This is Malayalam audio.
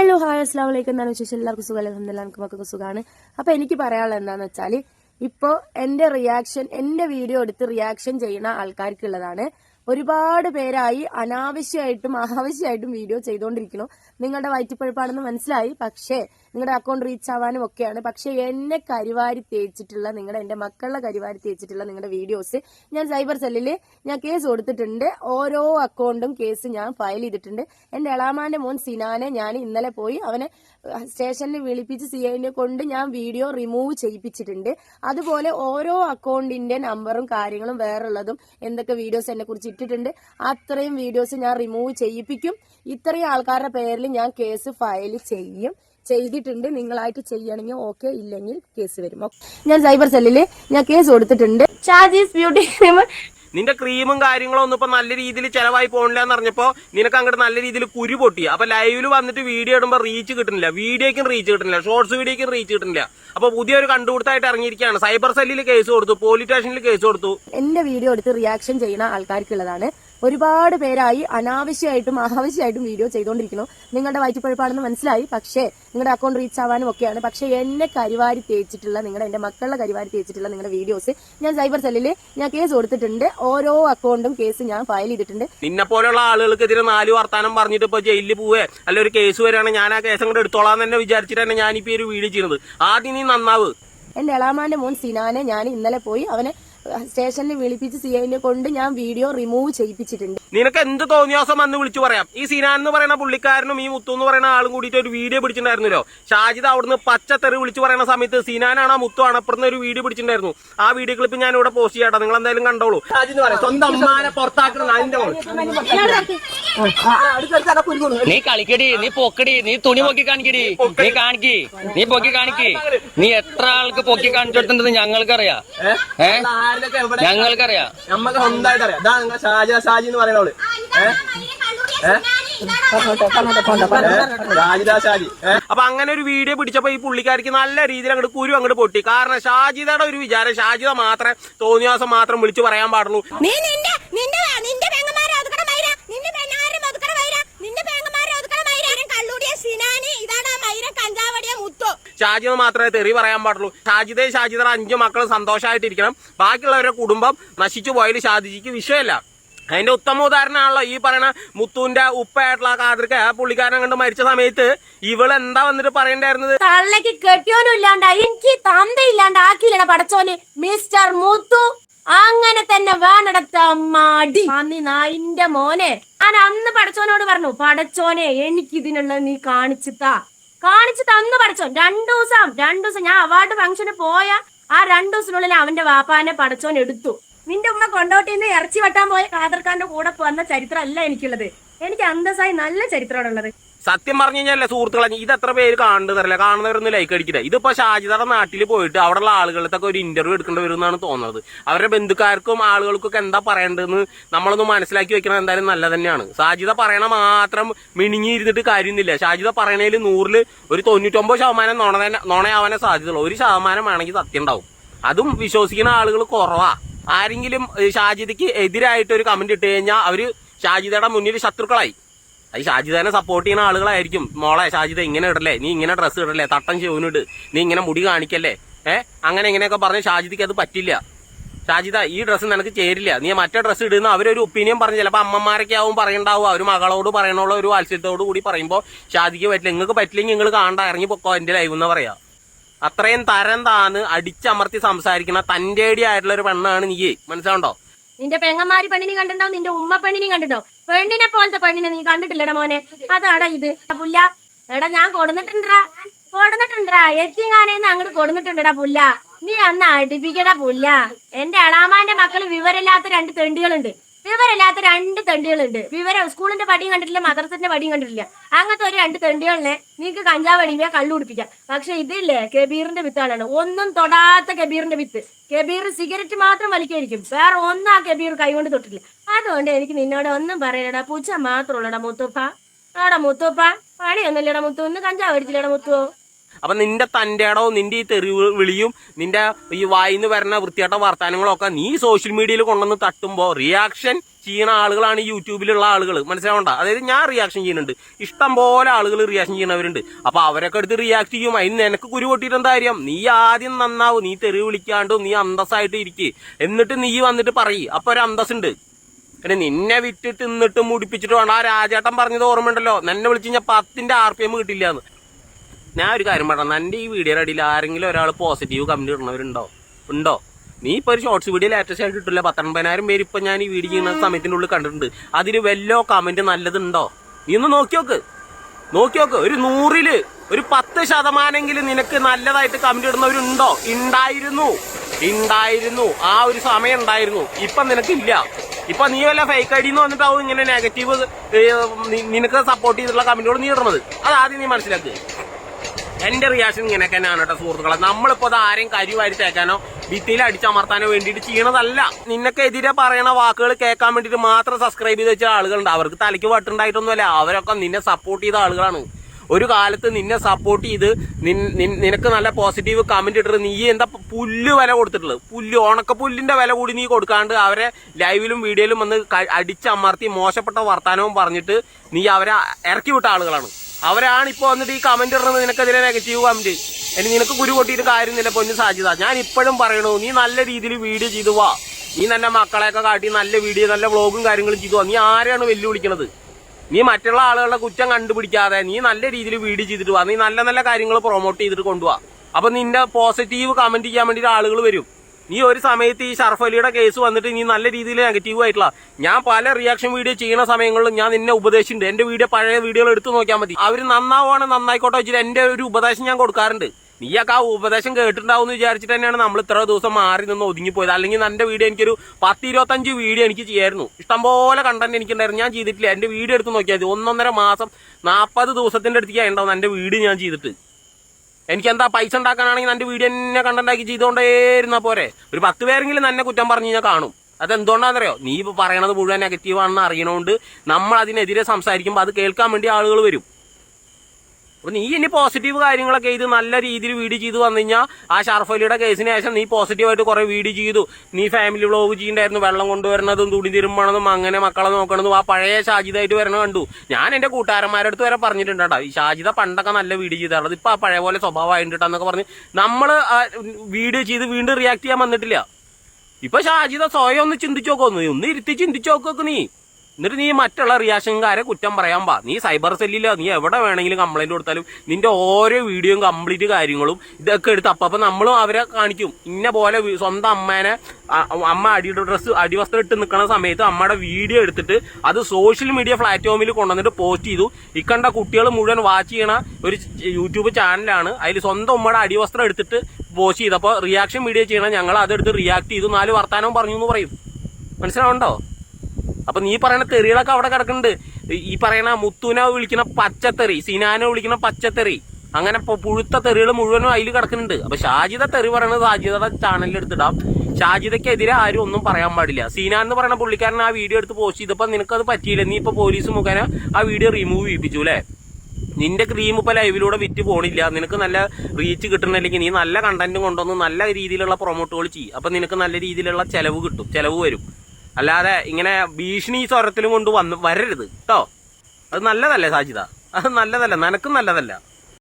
ഹലോ ഹായ് അസ്ലാം വലൈക്കും എന്താണ് വിശേഷം? എല്ലാവർക്കും സുഖം അലഹമില്ല നമുക്ക് മക്കൾക്ക് സുഖമാണ് അപ്പോൾ എനിക്ക് പറയാനുള്ളത് എന്താണെന്ന് വെച്ചാൽ ഇപ്പോൾ എന്റെ റിയാക്ഷൻ എന്റെ വീഡിയോ എടുത്ത് റിയാക്ഷൻ ചെയ്യുന്ന ആൾക്കാർക്കുള്ളതാണ്. ഒരുപാട് പേരായി അനാവശ്യമായിട്ടും ആവശ്യമായിട്ടും വീഡിയോ ചെയ്തുകൊണ്ടിരിക്കുന്നു. നിങ്ങളുടെ വയറ്റിപ്പഴുപ്പാണെന്ന് മനസ്സിലായി. പക്ഷേ നിങ്ങളുടെ അക്കൗണ്ട് റീച്ച് ആവാനും ഒക്കെയാണ്. പക്ഷേ എന്നെ കരിവാരി തേച്ചിട്ടുള്ള നിങ്ങളുടെ എന്റെ മക്കളുടെ കരിവാരി തേച്ചിട്ടുള്ള നിങ്ങളുടെ വീഡിയോസ് ഞാൻ സൈബർ സെല്ലിൽ ഞാൻ കേസ് കൊടുത്തിട്ടുണ്ട്. ഓരോ അക്കൗണ്ടും കേസ് ഞാൻ ഫയൽ ചെയ്തിട്ടുണ്ട്. എന്റെ എളാമാന്റെ മോൻ സിനാനെ ഞാൻ ഇന്നലെ പോയി അവനെ സ്റ്റേഷനിൽ വിളിപ്പിച്ച് സി ഐനെ കൊണ്ട് ഞാൻ വീഡിയോ റിമൂവ് ചെയ്യിപ്പിച്ചിട്ടുണ്ട്. അതുപോലെ ഓരോ അക്കൗണ്ടിന്റെ നമ്പറും കാര്യങ്ങളും വേറുള്ളതും എന്തൊക്കെ വീഡിയോസ് എന്നെ കുറിച്ച് ഇട്ടിട്ടുണ്ട് അത്രയും വീഡിയോസ് ഞാൻ റിമൂവ് ചെയ്യിപ്പിക്കും. ഇത്രയും ആൾക്കാരുടെ പേരിൽ ഞാൻ കേസ് ഫയൽ ചെയ്യും. ചെയ്തിട്ടുണ്ട്. നിങ്ങളായിട്ട് ചെയ്യണമെങ്കിൽ ഓക്കെ. ഇല്ലെങ്കിൽ കേസ് വരും. ഞാൻ സൈബർ സെല്ലിൽ ഞാൻ കേസ് കൊടുത്തിട്ടുണ്ട്. ചാർജീസ് ബ്യൂട്ടി നിന്റെ ക്രീമും കാര്യങ്ങളും ഒന്നും ഇപ്പൊ നല്ല രീതിയിൽ ചെലവായി പോകണില്ല എന്ന് പറഞ്ഞപ്പോ നിനക്ക് അങ്ങോട്ട് നല്ല രീതിയിൽ കുരു പൊട്ടി. അപ്പൊ ലൈവിൽ വന്നിട്ട് വീഡിയോ ഇടുമ്പോ റീച്ച് കിട്ടുന്നില്ല. വീഡിയോയ്ക്കും റീച്ച് കിട്ടുന്നില്ല. ഷോർട്സ് വീഡിയോയ്ക്കും റീച്ച് കിട്ടുന്നില്ല. അപ്പൊ പുതിയൊരു കണ്ടുപിടുത്തായിട്ട് ഇറങ്ങിയിരിക്കുകയാണ്. സൈബർ സെല്ലിൽ കേസ് കൊടുത്തു. പോലീസ് സ്റ്റേഷനിൽ കേസ് കൊടുത്തു. എന്റെ വീഡിയോ എടുത്ത് റിയാക്ഷൻ ചെയ്യുന്ന ആൾക്കാർക്കുള്ളതാണ് ഒരുപാട് പേരായി അനാവശ്യമായിട്ടും ആവശ്യമായിട്ടും വീഡിയോ ചെയ്തുകൊണ്ടിരിക്കുന്നു. നിങ്ങളുടെ വയറ്റിപ്പഴുപ്പാണെന്ന് മനസ്സിലായി. പക്ഷേ നിങ്ങളുടെ അക്കൗണ്ട് റീച്ച് ആവാനും ഒക്കെയാണ്. പക്ഷേ എന്നെ കരിവാരി തേച്ചിട്ടുള്ള നിങ്ങളുടെ എന്റെ മക്കളുടെ കരിവാരി തേച്ചിട്ടുള്ള നിങ്ങളുടെ വീഡിയോസ് ഞാൻ സൈബർ സെല്ലിൽ ഞാൻ കേസ് കൊടുത്തിട്ടുണ്ട്. ഓരോ അക്കൗണ്ടും കേസ് ഞാൻ ഫയൽ ചെയ്തിട്ടുണ്ട്. നിന്നെ പോലെയുള്ള ആളുകൾക്കെതിരെ നാല് വർത്താനം പറഞ്ഞിട്ട് ഇപ്പൊ ജയിലിൽ പോവേ? അല്ല ഒരു കേസ് വരികയാണ് ഞാൻ ആ കേസ് അങ്ങോട്ട് എടുത്തോളാം തന്നെ വിചാരിച്ചിട്ടാണ് ഞാനിപ്പോ ഈ ഒരു വീഡിയോ ചെയ്യുന്നത്. ആദ്യം നീ നന്നാവ്. എന്റെ എളാമാന്റെ മോൻ സിനാനെ ഞാൻ ഇന്നലെ പോയി. അവനെ സ്റ്റേഷനിൽ വിളിപ്പിച്ച് സി ഐനെ കൊണ്ട് ഞാൻ വീഡിയോ റിമൂവ് ചെയ്യിപ്പിച്ചിട്ടുണ്ട്. നിനക്ക് എന്ത് തോന്നിയാസം വന്ന് വിളിച്ചു പറയാം? ഈ സിനാൻ എന്ന് പറയുന്ന പുള്ളിക്കാരനും ഈ മുത്തു എന്ന് പറയുന്ന ആളും കൂടിയിട്ട് ഒരു വീഡിയോ പിടിച്ചിട്ടുണ്ടായിരുന്നല്ലോ. ഷാജിദ് അവിടുന്ന് പച്ചത്തെറി വിളിച്ചു പറയുന്ന സമയത്ത് സിനാനാണ് ആ മുത്തു ആണ് അപ്പുറത്ത് ഒരു വീഡിയോ പിടിച്ചിട്ടുണ്ടായിരുന്നു. ആ വീഡിയോ ക്ലിപ്പ് ഞാൻ ഇവിടെ പോസ്റ്റ് ചെയ്യാട്ടോ നിങ്ങൾ എന്തായാലും കണ്ടോളൂ. ഷാജിദ് പറയാം സ്വന്തം അമ്മാനെ പുറത്താക്കണം അതിന്റെ നീ കളിക്കടി നീ പൊക്കടി നീ തുണി പൊക്കി കാണിക്കടി. നീ കാണിക്കി നീ പൊക്കി കാണിക്കി. നീ എത്ര ആൾക്ക് പൊക്കി കാണിച്ചു കൊടുത്തിട്ടുണ്ടെന്ന് ഞങ്ങൾക്കറിയാം. ഏ? ഞങ്ങൾക്കറിയാം. നമ്മക്ക് സ്വന്തമായിട്ട് അറിയാം ഇതാ നിങ്ങൾ ഷാജ ഷാജി എന്ന് പറയുന്നവൾ ഷാജിദ ഷാജി? അപ്പൊ അങ്ങനെ ഒരു വീഡിയോ പിടിച്ചപ്പോ ഈ പുള്ളിക്കാരിക്ക് നല്ല രീതിയിൽ അങ്ങോട്ട് കുരു അങ്ങോട്ട് പൊട്ടി. കാരണം ഷാജിദയുടെ ഒരു വിചാരം ഷാജിദ മാത്രമേ തോന്നിയാസം മാത്രം വിളിച്ചു പറയാൻ പാടുള്ളൂ നീ നിന്റെ നിന്റെ നിന്റെ പെങ്ങന്മാരെ ഒതുക്കണ മൈര നിന്റെ പെണ്ണാരും ഒതുക്കണ മൈര നിന്റെ പെങ്ങന്മാരെ ഒതുക്കണ മൈര കള്ളൂടിയ സിനാനി ഇതാണ് ആ മൈര കഞ്ചാവടിയ മുത്തു ഷാജിദ മാത്രമേ തെറി പറയാൻ പാടുള്ളൂ. ഷാജിതേ ഷാജിദയുടെ അഞ്ചു മക്കൾ സന്തോഷമായിട്ടിരിക്കണം ബാക്കിയുള്ളവരുടെ കുടുംബം നശിച്ചു പോയത് ഷാജിജിക്ക് വിഷയമല്ല. അതിന്റെ ഉത്തമ ഉദാഹരണമാണല്ലോ ഈ പറയുന്ന മുത്തുവിന്റെ ഉപ്പയായിട്ടുള്ള ആ പുള്ളിക്കാരനെ കണ്ട് മരിച്ച സമയത്ത് ഇവൾ എന്താ വന്നിട്ട് പറയണ്ടായിരുന്നത്? തള്ളക്ക് കെട്ടിയോനും എനിക്ക് തന്തയില്ലാണ്ട് ആക്കിയില്ലട പടച്ചോന്. മിസ്റ്റർ മുത്തു അങ്ങനെ തന്നെ വേണടത്ത മടി. മോനെ. ഞാൻ അന്ന് പടച്ചോനോട് പറഞ്ഞു പടച്ചോനെ എനിക്ക് ഇതിനുള്ള നീ കാണിച്ചു താ കാണിച്ചു തന്നു പഠിച്ചോ. രണ്ടു ദിവസം രണ്ടു ദിവസം ഞാൻ അവാർഡ് ഫംഗ്ഷന് പോയ ആ രണ്ടു ദിവസത്തിനുള്ളിൽ അവന്റെ വാപ്പാനെ പഠിച്ചോൻ എടുത്തു. നിന്റെ ഉമ്മ കൊണ്ടോട്ടിന്ന് ഇറച്ചി വെട്ടാൻ പോയ കാദർഖാന്റെ കൂടെ വന്ന ചരിത്രമല്ല എനിക്കുള്ളത്. എനിക്ക് അന്തസ്സായി നല്ല ചരിത്രമാണ് ഉള്ളത് സത്യം പറഞ്ഞു കഴിഞ്ഞാൽ സുഹൃത്തുക്കളെ ഇത് എത്ര പേര് കാണുന്നതല്ല കാണുന്നവരൊന്നും ലൈക്ക് അടിക്കില്ല ഇതിപ്പോ ഷാജിദയുടെ നാട്ടിൽ പോയിട്ട് അവിടെയുള്ള ആളുകൾക്കൊക്കെ ഒരു ഇന്റർവ്യൂ എടുക്കേണ്ടി വരും എന്നാണ് തോന്നുന്നത്. അവരുടെ ബന്ധുക്കാർക്കും ആളുകൾക്കൊക്കെ എന്താ പറയേണ്ടതെന്ന് നമ്മളൊന്ന് മനസ്സിലാക്കി വെക്കണം എന്തായാലും നല്ല തന്നെയാണ്. ഷാജിദ പറയണ മാത്രം മിണിങ്ങിയിരുന്നിട്ട് കാര്യമൊന്നുമില്ല. ഷാജിദ പറയണതിൽ നൂറിൽ ഒരു തൊണ്ണൂറ്റൊമ്പത് ശതമാനം നോണ നോണയാവാനെ സാധ്യതയുള്ളൂ. ഒരു ശതമാനം വേണമെങ്കിൽ സത്യം ഉണ്ടാവും. അതും വിശ്വസിക്കുന്ന ആളുകൾ കുറവാ. ആരെങ്കിലും ഷാജിദയ്ക്ക് എതിരായിട്ട് ഒരു കമന്റ് ഇട്ട് കഴിഞ്ഞാൽ അവർ ഷാജിദയുടെ മുന്നിൽ ശത്രുക്കളായി. അത് ഷാജിദനെ സപ്പോർട്ട് ചെയ്യുന്ന ആളുകളായിരിക്കും. മോളെ ഷാജിദ ഇങ്ങനെ ഇടല്ലേ? നീ ഇങ്ങനെ ഡ്രസ്സ് ഇടല്ലേ? തട്ടം ചെവിനിട് നീ ഇങ്ങനെ മുടി കാണിക്കല്ലേ? ഏഹ് അങ്ങനെ ഇങ്ങനെയൊക്കെ പറഞ്ഞ് ഷാജിദിക്ക് അത് പറ്റില്ല. ഷാജിദ ഈ ഡ്രസ്സ് നിനക്ക് ചേരില്ല. നീ മറ്റേ ഡ്രസ്സ് ഇടുന്ന അവരൊരു ഒപ്പീനിയൻ പറഞ്ഞു ചിലപ്പോൾ അമ്മമാരൊക്കെ ആവും പറയണ്ടാവും. അവർ മകളോട് പറയണുള്ള ഒരു വാത്സ്യത്തോട് കൂടി പറയുമ്പോൾ ഷാജിക്ക് പറ്റില്ല. നിങ്ങൾക്ക് പറ്റില്ലെങ്കിൽ നിങ്ങൾ കാണണ്ട ഇറങ്ങി പൊക്കോ എന്റെ ലൈവ് എന്ന് പറയാ. അത്രയും തരം താന്ന് അടിച്ചമർത്തി സംസാരിക്കുന്ന തന്റെ ആയിട്ടുള്ള ഒരു പെണ്ണാണ് നീ മനസ്സിലുണ്ടോ നിന്റെ പെങ്ങന്മാര് പെണ്ണിനെ കണ്ടിട്ടുണ്ടാവും നിന്റെ ഉമ്മ പെണ്ണിനെ കണ്ടിട്ടുണ്ടാവും. പെണ്ണിനെ പോലത്തെ പെണ്ണിനെ നീ കണ്ടിട്ടില്ലടാ മോനെ. അതാടാ ഇത്. പുല്ല. എടാ ഞാൻ കൊടുന്നിട്ടുണ്ടാ കൊടുന്നിട്ടുണ്ടാ എത്തിങ്ങാനേന്ന് അങ്ങോട്ട് കൊടുന്നിട്ടുണ്ടടാ പുല്ല. നീ അന്ന് അടുപ്പിക്കടാ പുല്ല. എന്റെ അളാമാന്റെ മക്കൾ വിവരമില്ലാത്ത രണ്ട് തെണ്ടികളുണ്ട്. വിവരമില്ലാത്ത രണ്ട് തെണ്ടികളുണ്ട്. വിവരം സ്കൂളിന്റെ പടിയും കണ്ടിട്ടില്ല മദ്രസത്തിന്റെ പടിയും കണ്ടിട്ടില്ല. അങ്ങനത്തെ ഒരു രണ്ട് തെണ്ടികളിനെ നിങ്ങൾക്ക് കഞ്ചാവ് അടിക്കുക കള്ളു കുടിപ്പിക്കാം. പക്ഷെ ഇതില്ലേ കബീറിന്റെ വിത്താണ് ഒന്നും തൊടാത്ത കബീറിന്റെ വിത്ത്. കബീർ സിഗരറ്റ് മാത്രം വലിക്കായിരിക്കും. വേറെ ഒന്നും ആ കബീർ കൈകൊണ്ട് തൊട്ടില്ല അതുകൊണ്ട് എനിക്ക് നിന്നോട് ഒന്നും പറയലടാ. പൂച്ച മാത്രമുള്ളടാ മുത്തുപ്പ. ആടാ മുത്തുപ്പ. പണിയൊന്നുമില്ലടാ മുത്തു. ഒന്ന് കഞ്ചാവ് അടിച്ചില്ലടാ മുത്തു. അപ്പൊ നിന്റെ തന്റെടോ നിന്റെ ഈ തെറി വിളിയും നിന്റെ ഈ വായിന്ന് വരുന്ന വൃത്തിയായിട്ട വർത്തമാനങ്ങളും ഒക്കെ നീ സോഷ്യൽ മീഡിയയിൽ കൊണ്ടുവന്ന് തട്ടുമ്പോ റിയാക്ഷൻ ചെയ്യുന്ന ആളുകളാണ് ഈ യൂട്യൂബിലുള്ള ആളുകൾ മനസ്സിലാവണ്ട? അതായത് ഞാൻ റിയാക്ഷൻ ചെയ്യുന്നുണ്ട്. ഇഷ്ടം പോലെ ആളുകൾ റിയാക്ഷൻ ചെയ്യുന്നവരുണ്ട്. അപ്പൊ അവരൊക്കെ എടുത്ത് റിയാക്ട് ചെയ്യും. അതിന് നിനക്ക് കുരു പൊട്ടിയിട്ട് എന്താ കാര്യം? നീ ആദ്യം നന്നാവും. നീ തെറി വിളിക്കാണ്ട്? നീ അന്തസ്സായിട്ട് ഇരിക്കുക എന്നിട്ട് നീ വന്നിട്ട് പറയ്. അപ്പൊ ഒരു അന്തസ്സുണ്ട്. പിന്നെ നിന്നെ വിറ്റിട്ട് നിന്നിട്ട് മുടിപ്പിച്ചിട്ട് വേണം. ആ രാജേട്ടൻ പറഞ്ഞത് ഓർമ്മയുണ്ടല്ലോ? നിന്നെ വിളിച്ച് കഴിഞ്ഞാൽ പത്തിന്റെ ആർ പി എം കിട്ടില്ല എന്ന് ഞാൻ ഒരു കാര്യം പറഞ്ഞു എന്റെ ഈ വീഡിയോ അടിയിൽ ആരെങ്കിലും ഒരാൾ പോസിറ്റീവ് കമന്റ് ഇടുന്നവരുണ്ടോ? ഉണ്ടോ? നീ ഇപ്പൊ ഒരു ഷോർട്സ് വീഡിയോ ലേറ്റസ്റ്റ് ആയിട്ട് ഇട്ടില്ല പത്തൊൻപതിനായിരം പേര് ഇപ്പൊ ഞാൻ ഈ വീഡിയോ ചെയ്യുന്ന സമയത്തിന്റെ ഉള്ളിൽ കണ്ടിട്ടുണ്ട്. അതിൽ വല്ലോ കമന്റ് നല്ലതുണ്ടോ? നീ ഒന്ന് നോക്കി നോക്ക്. നോക്കി നോക്ക്. ഒരു നൂറിൽ ഒരു പത്ത് ശതമാനെങ്കിലും നിനക്ക് നല്ലതായിട്ട് കമന്റ് ഇടുന്നവരുണ്ടോ? ഉണ്ടായിരുന്നു ഉണ്ടായിരുന്നു ആ ഒരു സമയം ഉണ്ടായിരുന്നു ഇപ്പൊ നിനക്കില്ല. ഇപ്പൊ നീ വല്ല ഫേക്ക് ഐ ഡിന്ന് വന്നിട്ടാവും ഇങ്ങനെ നെഗറ്റീവ് നിനക്ക് സപ്പോർട്ട് ചെയ്തിട്ടുള്ള കമന്റുകൾ നീ ഇടുന്നത് അത് ആദ്യം നീ മനസ്സിലാക്കുക എന്റെ റിയാക്ഷൻ ഇങ്ങനെ തന്നെയാണ് കേട്ടോ സുഹൃത്തുക്കളെ. നമ്മളിപ്പോ അത് ആരെയും കരിവാരി തേക്കാനോ ഭിത്തിയിൽ അടിച്ചമർത്താനോ വേണ്ടിയിട്ട് ചെയ്യണതല്ല. നിനക്ക് എതിരെ പറയണ വാക്കുകൾ കേൾക്കാൻ വേണ്ടിയിട്ട് മാത്രം സബ്സ്ക്രൈബ് ചെയ്ത് വെച്ച ആളുകളുണ്ട്. അവർക്ക് തലയ്ക്ക് വട്ടുണ്ടായിട്ടൊന്നുമല്ല. അവരൊക്കെ നിന്നെ സപ്പോർട്ട് ചെയ്ത ആളുകളാണ്. ഒരു കാലത്ത് നിന്നെ സപ്പോർട്ട് ചെയ്ത് നിനക്ക് നല്ല പോസിറ്റീവ് കമന്റ് ഇട്ടിട്ട് നീ എന്താ പുല്ല് വില കൊടുത്തിട്ടുള്ളത്? പുല്ല് ഉണക്ക പുല്ലിന്റെ വില കൂടി നീ കൊടുക്കാണ്ട് അവരെ ലൈവിലും വീഡിയോയിലും വന്ന് അടിച്ചമർത്തി മോശപ്പെട്ട വർത്തമാനവും പറഞ്ഞിട്ട് നീ അവരെ ഇറക്കി വിട്ട ആളുകളാണ്. അവരാണ് ഇപ്പൊ വന്നിട്ട് ഈ കമന്റ് ഇടുന്നത് നിനക്കെതിരെ നെഗറ്റീവ് കമന്റ് ഇനി നിനക്ക് കുരു കൊട്ടിയിട്ട് കാര്യമൊന്നുമില്ല പൊന്നു സാധ്യത ഞാൻ ഇപ്പോഴും പറയണു നീ നല്ല രീതിയിൽ വീഡിയോ ചെയ്തു വാ. നീ നല്ല മക്കളെയൊക്കെ കാട്ടി നല്ല വീഡിയോ നല്ല വ്ളോഗും കാര്യങ്ങളും ചെയ്തു നീ ആരെയാണ് വെല്ലുവിളിക്കണത്? നീ മറ്റുള്ള ആളുകളുടെ കുറ്റം കണ്ടുപിടിക്കാതെ നീ നല്ല രീതിയിൽ വീഡിയോ ചെയ്തിട്ട് വാ. നീ നല്ല നല്ല കാര്യങ്ങൾ പ്രൊമോട്ട് ചെയ്തിട്ട് കൊണ്ടുപോവാ അപ്പൊ നിന്റെ പോസിറ്റീവ് കമന്റ് ചെയ്യാൻ വേണ്ടിയിട്ട് ആളുകൾ വരും. നീ ഒരു സമയത്ത് ഈ ഷർഫ് അലിയുടെ കേസ് വന്നിട്ട് നീ നല്ല രീതിയിൽ നെഗറ്റീവ് ആയിട്ടുള്ള ഞാൻ പല റിയാക്ഷൻ വീഡിയോ ചെയ്യുന്ന സമയങ്ങളിലും ഞാൻ നിന്നെ ഉപദേശിച്ചിട്ടുണ്ട്. എന്റെ വീഡിയോ പഴയ വീഡിയോകൾ എടുത്തു നോക്കിയാൽ മതി. അവർ നന്നാവാണ് നന്നായിക്കോട്ടെ വെച്ചിട്ട് എന്റെ ഒരു ഉപദേശം ഞാൻ കൊടുക്കാറുണ്ട്. നീയൊക്കെ ആ ഉപദേശം കേട്ടിട്ടുണ്ടാവും എന്ന് വിചാരിച്ചിട്ട് തന്നെയാണ് നമ്മൾ ഇത്ര ദിവസം മാറി നിന്ന് ഒതുങ്ങിപ്പോയത്. അല്ലെങ്കിൽ എന്റെ വീഡിയോ എനിക്കൊരു പത്ത് ഇരുപത്തഞ്ച് വീഡിയോ എനിക്ക് ചെയ്യായിരുന്നു. ഇഷ്ടംപോലെ കണ്ടന്റ് എനിക്കുണ്ടായിരുന്നു. ഞാൻ ചെയ്തിട്ടില്ല. എന്റെ വീഡിയോ എടുത്ത് നോക്കിയാൽ മതി. ഒന്നൊന്നര മാസം നാൽപ്പത് ദിവസത്തിന്റെ അടുത്തേക്ക് ഉണ്ടാവും എന്റെ വീഡിയോ ഞാൻ ചെയ്തിട്ട്. എനിക്ക് എന്താ പൈസ ഉണ്ടാക്കാനാണെങ്കിൽ എന്റെ വീഡിയോ എന്നെ കണ്ടുണ്ടാക്കി ചെയ്തുകൊണ്ടേ പോരെ. ഒരു പത്ത് പേരെങ്കിലും തന്നെ കുറ്റം പറഞ്ഞു കഴിഞ്ഞാൽ കാണും. അത് അതെന്തുകൊണ്ടാണെന്നറിയോ? നീ ഇപ്പൊ പറയണത് മുഴുവൻ നെഗറ്റീവാണെന്ന് അറിയണോണ്ട് നമ്മൾ അതിനെതിരെ സംസാരിക്കുമ്പോൾ അത് കേൾക്കാൻ വേണ്ടി ആളുകൾ വരും. അപ്പൊ നീ ഇനി പോസിറ്റീവ് കാര്യങ്ങളൊക്കെ ഇത് നല്ല രീതിയിൽ വീഡിയോ ചെയ്ത് വന്നു കഴിഞ്ഞാൽ ആ ഷർഫ് അലിയുടെ കേസിന് ശേഷം നീ പോസിറ്റീവായിട്ട് കുറെ വീഡിയോ ചെയ്തു. നീ ഫാമിലി വ്ളോഗ് ചെയ്യണ്ടായിരുന്നു. വെള്ളം കൊണ്ടുവരണതും തുണി തിരുമ്പണതും അങ്ങനെ മക്കളെ നോക്കണതും ആ പഴയ ഷാജിദായിട്ട് വരണ കണ്ടു. ഞാൻ എന്റെ കൂട്ടുകാരന്മാരുടെ അടുത്ത് വരെ പറഞ്ഞിട്ടുണ്ട് ഈ ഷാജിദ പണ്ടൊക്കെ നല്ല വീഡിയോ ചെയ്താറുള്ളത് ഇപ്പൊ ആ പഴയ പോലെ സ്വഭാവമായിട്ടാന്നൊക്കെ പറഞ്ഞ് നമ്മൾ വീഡിയോ ചെയ്ത് വീണ്ടും റിയാക്ട് ചെയ്യാൻ വന്നിട്ടില്ല. ഇപ്പൊ ഷാജിദ സ്വയം ഒന്ന് ചിന്തിച്ചു നോക്കൊന്നു ഒന്ന് ഇരുത്തി ചിന്തിച്ചു നോക്കൊക്കെ നീ. എന്നിട്ട് നീ മറ്റുള്ള റിയാക്ഷൻകാരെ കുറ്റം പറയാൻ പാ. നീ സൈബർ സെല്ലിലോ നീ എവിടെ വേണമെങ്കിലും കംപ്ലൈന്റ് കൊടുത്താലും നിന്റെ ഓരോ വീഡിയോയും കംപ്ലീറ്റ് കാര്യങ്ങളും ഇതൊക്കെ എടുത്ത് അപ്പൊ അപ്പൊ നമ്മളും അവരെ കാണിക്കും. ഇന്ന പോലെ സ്വന്തം അമ്മേനെ അമ്മ അടിയുടെ ഡ്രസ്സ് അടിവസ്ത്രം ഇട്ട് നിൽക്കുന്ന സമയത്ത് അമ്മയുടെ വീഡിയോ എടുത്തിട്ട് അത് സോഷ്യൽ മീഡിയ പ്ലാറ്റ്ഫോമിൽ കൊണ്ടുവന്നിട്ട് പോസ്റ്റ് ചെയ്തു. ഇക്കണ്ട കുട്ടികൾ മുഴുവൻ വാച്ച് ചെയ്യണ ഒരു യൂട്യൂബ് ചാനലാണ് അതിൽ സ്വന്തം ഉമ്മയുടെ അടിവസ്ത്രം എടുത്തിട്ട് പോസ്റ്റ് ചെയ്തപ്പോൾ റിയാക്ഷൻ വീഡിയോ ചെയ്യണം ഞങ്ങൾ അതെടുത്ത് റിയാക്ട് ചെയ്തു. നാല് വർത്താനവും പറഞ്ഞു എന്ന് പറയും. മനസ്സിലാവുണ്ടോ അപ്പൊ നീ പറയുന്ന തെറികളൊക്കെ അവിടെ കിടക്കുന്നുണ്ട്. ഈ പറയുന്ന മുത്തുനെ വിളിക്കുന്ന പച്ചത്തെറി സിനാനെ വിളിക്കുന്ന പച്ചത്തെറി അങ്ങനെ പുഴുത്ത തെറികൾ മുഴുവനും അതിൽ കിടക്കുന്നുണ്ട്. അപ്പൊ ഷാജിദ തെറി പറയുന്നത് ഷാജിദയുടെ ചാനലിൽ എടുത്തിടാം. ഷാജിദക്കെതിരെ ആരും ഒന്നും പറയാൻ പാടില്ല. സീനാൻ എന്ന് പറയുന്ന പുള്ളിക്കാരൻ ആ വീഡിയോ എടുത്ത് പോസ്റ്റ് ചെയ്തപ്പോ നിനക്കത് പറ്റിയില്ല. നീ ഇപ്പൊ പോലീസ് മുഖേന ആ വീഡിയോ റിമൂവ് ചെയ്യിപ്പിച്ചു അല്ലേ? നിന്റെ ക്രീം ഇപ്പൊ ലൈവിലൂടെ വിറ്റ് പോണില്ല. നിനക്ക് നല്ല റീച്ച് കിട്ടണില്ലെങ്കിൽ നീ നല്ല കണ്ടന്റ് കൊണ്ടുവന്ന് നല്ല രീതിയിലുള്ള പ്രൊമോട്ടുകൾ ചെയ്യും. അപ്പൊ നിനക്ക് നല്ല രീതിയിലുള്ള ചെലവ് കിട്ടും. ചെലവ് വരും. അല്ലാതെ ഇങ്ങനെ ഭീഷണി സ്വരത്തിലും കൊണ്ട് വന്ന് വരരുത് കേട്ടോ? അത് നല്ലതല്ലേ സാജിത അത് നല്ലതല്ല നിനക്കും നല്ലതല്ല.